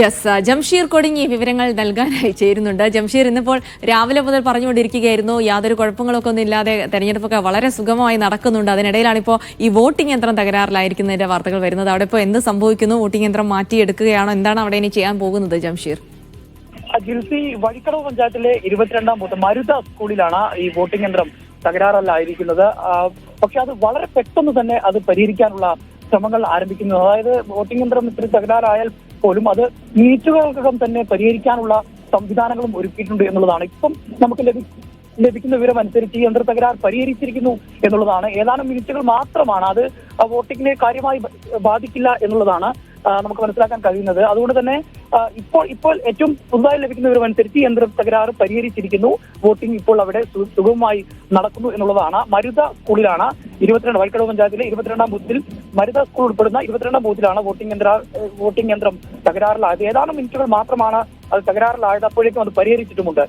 Yes Jamsheer കൊടുങ്ങി വിവരങ്ങൾ നൽകാനായി ചേരുന്നുണ്ട്. ജംഷീർ ഇന്നിപ്പോൾ രാവിലെ മുതൽ പറഞ്ഞുകൊണ്ടിരിക്കുകയായിരുന്നു. യാതൊരു കുഴപ്പങ്ങളൊക്കെ ഒന്നും ഇല്ലാതെ തെരഞ്ഞെടുപ്പൊക്കെ വളരെ സുഗമമായി നടക്കുന്നുണ്ട്. അതിനിടയിലാണ് ഇപ്പോൾ ഈ വോട്ടിംഗ് യന്ത്രം തകരാറിലായിരിക്കുന്നതിന്റെ വാർത്തകൾ വരുന്നത്. അവിടെ ഇപ്പോൾ എന്ത് സംഭവിക്കുന്നു? വോട്ടിംഗ് യന്ത്രം മാറ്റിയെടുക്കുകയാണോ? എന്താണ് അവിടെ ഇനി ചെയ്യാൻ പോകുന്നത് ജംഷീർ ജിൽസി വഴിക്കടവ് പഞ്ചായത്തിലെ ഇരുപത്തിരണ്ടാം ബൂത്ത് മരുത സ്കൂളിലാണ് ഈ വോട്ടിംഗ് യന്ത്രം തകരാറല്ലായിരിക്കുന്നത് പക്ഷെ അത് വളരെ പെട്ടെന്ന് തന്നെ അത് പരിഹരിക്കാനുള്ള ശ്രമങ്ങൾ ആരംഭിക്കുന്നു. അതായത് വോട്ടിംഗ് യന്ത്രം ഇത്തിരി തകരാറായാൽ പോലും അത് നീറ്റുകൾക്കകം തന്നെ പരിഹരിക്കാനുള്ള സംവിധാനങ്ങളും ഒരുക്കിയിട്ടുണ്ട് എന്നുള്ളതാണ്. ഇപ്പം നമുക്ക് ലഭി ലഭിക്കുന്ന വിവരം അനുസരിച്ച് യന്ത്ര തകരാർ പരിഹരിച്ചിരിക്കുന്നു എന്നുള്ളതാണ്. ഏതാനും മിനിറ്റുകൾ മാത്രമാണ് അത് വോട്ടിങ്ങിനെ കാര്യമായി ബാധിക്കില്ല എന്നുള്ളതാണ്. നമുക്ക് മനസ്സിലാക്കാൻ കഴിയുന്നത്. അതുകൊണ്ട് തന്നെ ഇപ്പോൾ ഇപ്പോൾ ഏറ്റവും പുതുതായി ലഭിക്കുന്ന വിവരമനുസരിച്ച് യന്ത്ര തകരാറ് പരിഹരിച്ചിരിക്കുന്നു. വോട്ടിംഗ് ഇപ്പോൾ അവിടെ സുഗമമായി നടക്കുന്നു എന്നുള്ളതാണ്. മരുത സ്കൂളിലാണ് ഇരുപത്തിരണ്ട് വൈക്കടവ് പഞ്ചായത്തിലെ ഇരുപത്തിരണ്ടാം ബൂത്തിൽ മരുത സ്കൂൾ ഉൾപ്പെടുന്ന ഇരുപത്തിരണ്ടാം ബൂത്തിലാണ് വോട്ടിംഗ് യന്ത്ര വോട്ടിംഗ് യന്ത്രം തകരാറിലായത്. ഏതാനും മിനിറ്റുകൾ മാത്രമാണ് അത് തകരാറിലായത് അപ്പോഴേക്കും അത് പരിഹരിച്ചിട്ടുമുണ്ട്.